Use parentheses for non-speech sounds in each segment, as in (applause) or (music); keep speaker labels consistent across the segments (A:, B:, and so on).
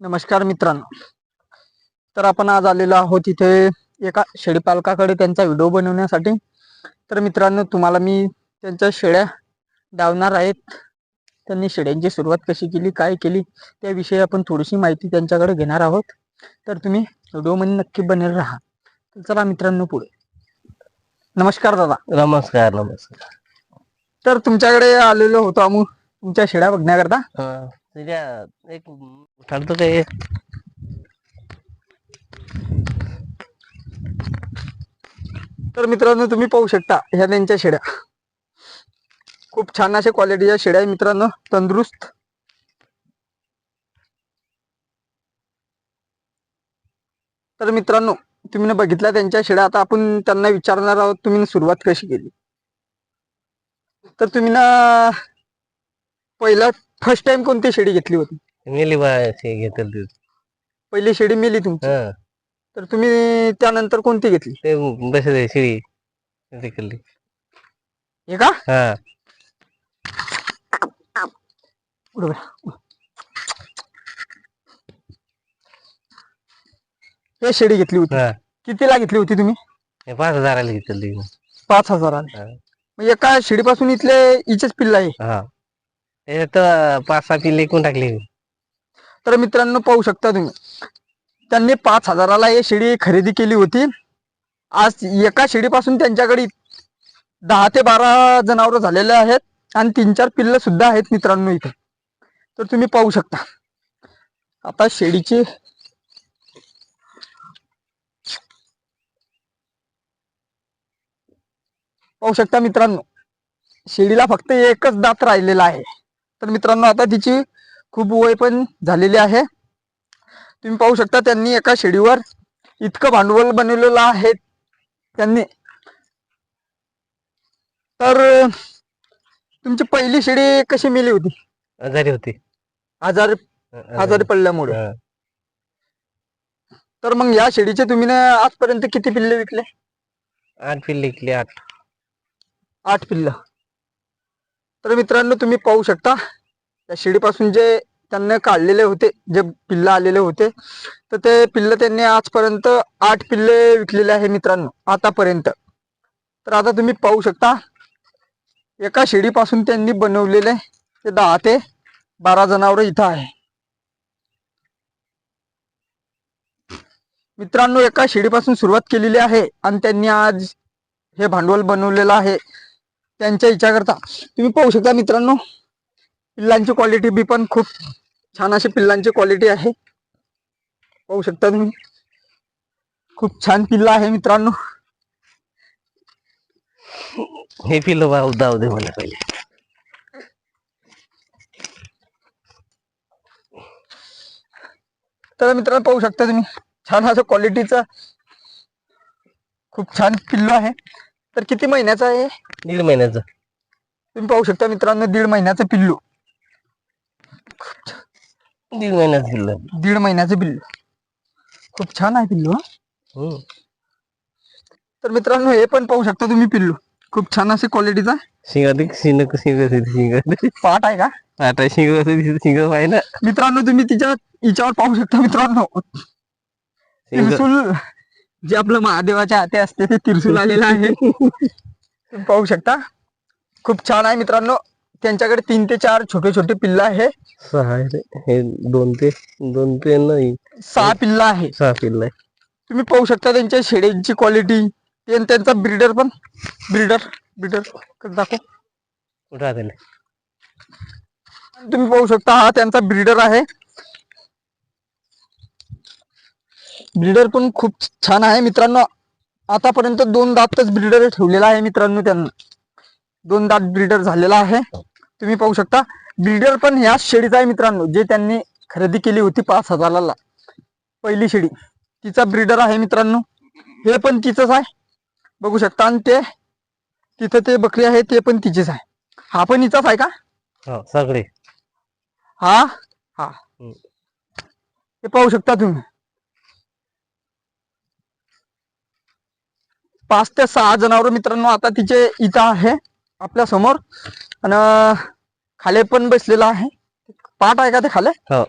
A: नमस्कार मित्रांनो. तर आपण आज आलेलो आहोत इथे एका शेळीपालकाकडे त्यांचा व्हिडिओ बनवण्यासाठी. तर मित्रांनो तुम्हाला मी त्यांच्या शेळ्या डावणार आहेत. त्यांनी शेळ्यांची सुरुवात कशी केली काय केली त्याविषयी आपण थोडीशी माहिती त्यांच्याकडे घेणार आहोत. तर तुम्ही व्हिडिओमध्ये नक्की बनेल राहा. तर चला मित्रांनो पुढे. नमस्कार दादा.
B: नमस्कार नमस्कार.
A: तर तुमच्याकडे आलेलो होतो आम्ही तुमच्या शेळ्या बघण्याकरता.
B: एक ठरतो काय
A: तर मित्रांनो तुम्ही पाहू शकता ह्या त्यांच्या शेळ्या खूप छान अशा क्वालिटीच्या शेळ्या आहे मित्रांनो तंदुरुस्त. तर मित्रांनो तुम्ही बघितल्या त्यांच्या शेड्या आता आपण त्यांना विचारणार आहोत तुम्ही सुरुवात कशी केली? तर तुम्ही ना पहिला फर्स्ट टाइम कोणती शेळी घेतली होती?
B: मेली बा हे घेतलं
A: पहिली शेळी मेली तुमची?
B: हा.
A: तर तुम्ही त्यानंतर कोणती घेतली?
B: ते बसले शिळी केली.
A: हे का?
B: हा.
A: हे शेळी घेतली होती.
B: हा.
A: कितीला घेतली होती तुम्ही?
B: हे पाच हजाराला घेतली.
A: पाच हजाराला.
B: हा.
A: मग एका शेळीपासून इथले इचेच पिल्ला आहे.
B: हा. त्याच्यात पाच सहा पिल्ले एकूण टाकली
A: तर मित्रांनो पाहू शकता तुम्ही. त्यांनी पाच हजाराला हे शेळी खरेदी केली होती. आज एका शेळीपासून त्यांच्याकडे दहा ते बारा जनावर झालेले आहेत आणि तीन चार पिल्ल सुद्धा आहेत मित्रांनो इथे. तर तुम्ही पाहू शकता. आता शेळीची पाहू शकता मित्रांनो शेळीला फक्त एकच दात राहिलेला आहे. तर मित्रांनो आता तिची खूप वय पण झालेली आहे. तुम्ही पाहू शकता त्यांनी एका शेडीवर इतकं भांडवल बनवलेलं आहे त्यांनी. तर तुमची पहिली शेळी कशी मेली होती?
B: आजारी होती.
A: आजार आजारी. पडल्यामुळे. तर मग या शेळीचे तुम्ही ना आजपर्यंत किती पिल्ले विकले?
B: आठ पिल्ले विकली आठ.
A: आठ पिल्ल. तर मित्रांनो तुम्ही पाहू शकता त्या शिडीपासून जे त्यांना काढलेले होते जे पिल्ल आलेले होते तर ते पिल्ल त्यांनी आजपर्यंत आठ पिल्ले विकलेले आहे मित्रांनो आतापर्यंत. तर आता तुम्ही पाहू शकता एका शिडीपासून त्यांनी बनवलेले ते दहा ते बारा जनावर इथं आहे. मित्रांनो एका शिडीपासून सुरुवात केलेली आहे आणि त्यांनी आज हे भांडवल बनवलेलं आहे. त्यांच्या इच्छाकरता तुम्ही पाहू शकता मित्रांनो पिल्लांची क्वालिटी बी पण खूप छान अशी पिल्लांची क्वालिटी आहे. पाहू शकता तुम्ही. खूप छान पिल्ला आहे मित्रांनो.
B: हे पिल्लं बा उदा दे मला पहिले.
A: तर मित्रांनो पाहू शकता तुम्ही. छान असं क्वालिटीचं खूप छान पिल्लू आहे. तर किती महिन्याचं आहे
B: दीड महिन्याचं.
A: तुम्ही पाहू शकता मित्रांनो दीड महिन्याचं पिल्लू.
B: दीड महिन्याचं पिल्लं
A: दीड महिन्याचं पिल्लू खूप छान आहे पिल्लू हं.
B: हम्म.
A: तर मित्रांनो हे पण पाहू शकता तुम्ही पिल्लू. खूप छान असे क्वालिटीचा
B: शिंग शिंग शिंग शिंग
A: पाट आहे का?
B: आता शिंग शिंग आहे ना
A: मित्रांनो तुम्ही तिच्या हिच्यावर पाहू शकता मित्रांनो.
B: शिंग.
A: तिरसूल जे आपलं महादेवाच्या हाते असते ते तिरसूल आलेलं आहे. (laughs) तुम्ही पाहू शकता. खूप छान आहे मित्रांनो. त्यांच्याकडे तीन ते चार छोटे छोटे पिल्ल आहे.
B: सहा आहे रे. हे दोन ते दोन ते नाही.
A: सहा पिल्ल आहे.
B: सहा पिल्ल आहे.
A: तुम्ही पाहू शकता त्यांच्या शेळ्यांची क्वालिटी त्यांचा ब्रीडर पण. ब्रीडर ब्रीडर दाखव.
B: कुठं राहते
A: तुम्ही पाहू शकता हा त्यांचा ब्रीडर आहे. ब्रीडर पण खूप छान आहे मित्रांनो. आतापर्यंत दोन दातच ब्रीडर ठेवलेला आहे मित्रांनो त्यांना. दोन दात ब्रीडर झालेला आहे. तुम्ही पाहू शकता. ब्रीडर पण ह्याच शेळीचा आहे मित्रांनो. जे त्यांनी खरेदी केली होती पाच हजाराला. पहिली शेळी तिचा ब्रीडर आहे मित्रांनो. हे पण तिचंच आहे. बघू शकता. आणि ते तिथं ते बकरी आहे ते पण तिचेच आहे. हा पण हिचाच आहे का?
B: हो सगळे.
A: हा? हा.
B: हम्म.
A: हे पाहू शकता तुम्ही. पाच ते सहा जनावर मित्रांनो आता तिचे इथं आहे. आपल्यासमोर. आणि खाले पण बसलेला आहे. पाठ आहे का ते खाले?
B: हो.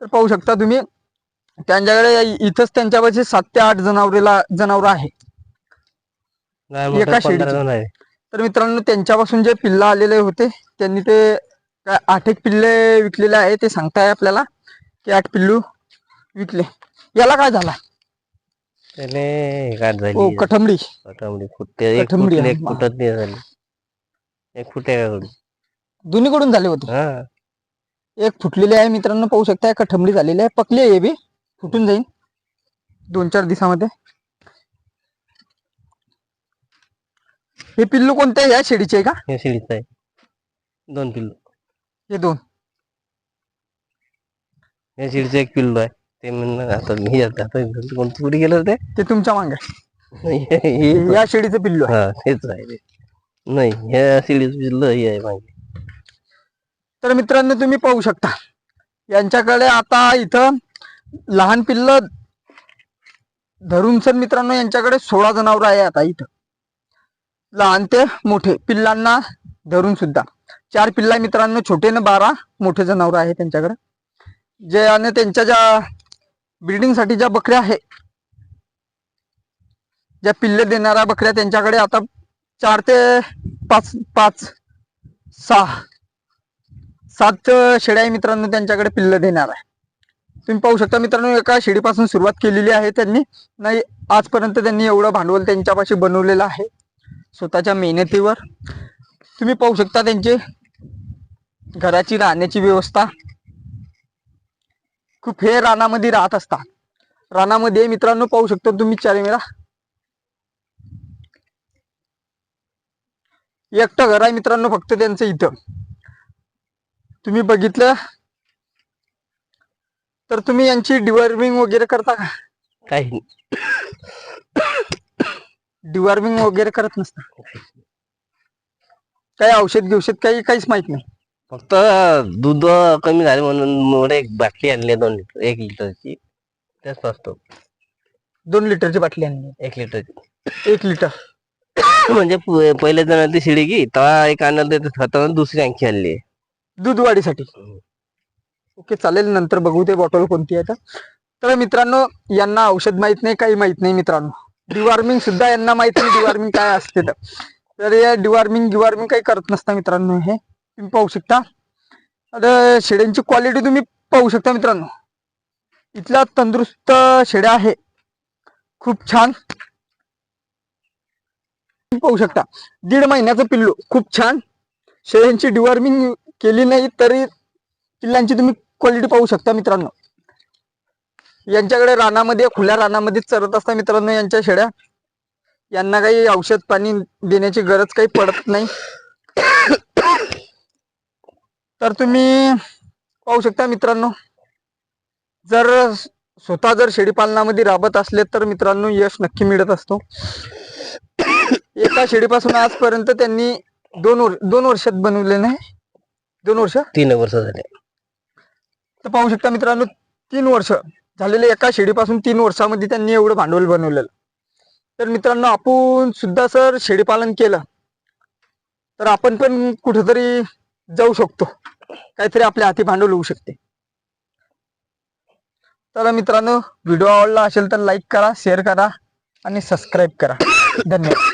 A: तर पाहू शकता तुम्ही त्यांच्याकडे इथंच त्यांच्यापाशी सात ते आठ जनावरेला जनावर आहे. एका तर मित्रांनो त्यांच्यापासून जे पिल्लं आलेले होते त्यांनी ते काय आठ एक पिल्ले विकलेले आहे ते सांगताय आपल्याला. की आठ पिल्लू विकले. याला काय झाला? कठंबडी
B: कटमडी फुटते. झाली. एक फुटे का कडू
A: दोन्हीकडून झाले होते.
B: हा.
A: एक फुटलेली आहे मित्रांनो पाहू शकता कठंबडी झालेली आहे. पकली आहे हे बी फुटून जाईल दोन चार दिवसामध्ये. हे पिल्लू कोणते आहे? या शेडीचे आहे का?
B: हे शिडीच आहे. दोन पिल्लू.
A: हे दोन.
B: हे शिडीचं एक पिल्लू आहे. ते म्हणलं आता मी आता कोणतं कुठे गेलं ते
A: ते तुमच्या मागे (laughs)
B: हे- हे-
A: या शेडीचं पिल्लू आहे.
B: हा तेच आहे. ते नाही ह्या शिडीचं पिल्लू हे आहे मागे.
A: तर मित्रांनो तुम्ही पाहू शकता. यांच्याकडे आता इथं लहान पिल्ल धरून सर मित्रांनो यांच्याकडे सोळा जनावर आहे आता इथं. लहान ते मोठे पिल्लांना धरून सुद्धा. चार पिल्ला मित्रांनो छोटे न बारा मोठे जनावर आहे त्यांच्याकडे. जे आणि त्यांच्या ज्या ब्रिडिंगसाठी ज्या बकऱ्या आहे ज्या पिल्ले देणाऱ्या बकऱ्या त्यांच्याकडे आता चार ते पाच पाच सहा. सात शेड्या आहे मित्रांनो त्यांच्याकडे पिल्ल देणार आहे. तुम्ही पाहू शकता मित्रांनो एका शेडीपासून सुरुवात केलेली आहे त्यांनी. नाही आजपर्यंत त्यांनी एवढं भांडवल त्यांच्यापाशी बनवलेलं आहे. स्वतःच्या मेहनतीवर. तुम्ही पाहू शकता त्यांची घराची राहण्याची व्यवस्था. खूप हे रानामध्ये राहत असतात. रानामध्ये मित्रांनो पाहू शकता तुम्ही चार वेळा एकटं घर आहे मित्रांनो फक्त त्यांचं इथं. तुम्ही बघितलं? तर तुम्ही यांची डिवॉर्मिंग वगैरे करता का?
B: काही नाही.
A: डिवॉर्मिंग वगैरे करत नसता. काही औषध घेऊषध काही काहीच माहीत नाही.
B: फक्त दूध कमी झाले म्हणून मोठे एक बाटली आणली दोन लिटर एक लिटरची. तेच असतो.
A: दोन लिटरची बाटली आणली.
B: एक लिटरची.
A: एक लिटर. (laughs)
B: म्हणजे पहिले जण आली शिडी की तेव्हा एक आणलं दुसरी आणखी आणली.
A: दूध वाढीसाठी. ओके चालेल नंतर बघू ते बॉटल कोणती आहे तर. तर मित्रांनो यांना औषध माहीत नाही काही माहीत नाही मित्रांनो. डिवॉर्मिंग सुद्धा यांना माहीत नाही डिवॉर्मिंग काय असते तर. या डिवॉर्मिंग डिवॉर्मिंग काही करत नसता मित्रांनो हे. तुम्ही पाहू शकता. आता शेड्यांची क्वालिटी तुम्ही पाहू शकता मित्रांनो. इथल्या तंदुरुस्त शेड्या आहे. खूप छान. पाहू शकता. दीड महिन्याचं पिल्लू. खूप छान. शेळ्यांची डिवॉर्मिंग केली नाही तरी पिल्लांची तुम्ही क्वालिटी पाहू शकता मित्रांनो. यांच्याकडे रानामध्ये खुल्या रानामध्ये चरत असता मित्रांनो यांच्या शेळ्या. यांना काही औषध पाणी देण्याची गरज काही पडत नाही. तर तुम्ही पाहू शकता मित्रांनो. जर स्वतः जर शेळी पालनामध्ये राबत असले तर मित्रांनो यश नक्की मिळत असतो. एका शेळीपासून आजपर्यंत त्यांनी दोन वर दोन वर्षात बनवले नाही? दोन वर्ष?
B: तीन वर्ष झाले.
A: तर पाहू शकता मित्रांनो तीन वर्ष झालेले एका शेळीपासून तीन वर्षामध्ये त्यांनी एवढं भांडवल बनवलेलं. तर मित्रांनो आपण सुद्धा सर शेळीपालन केलं तर आपण पण कुठेतरी जाऊ शकतो. काहीतरी आपल्या हाती भांडवल होऊ शकते. तर मित्रांनो व्हिडिओ आवडला असेल तर लाईक करा शेअर करा आणि सबस्क्राईब करा. धन्यवाद.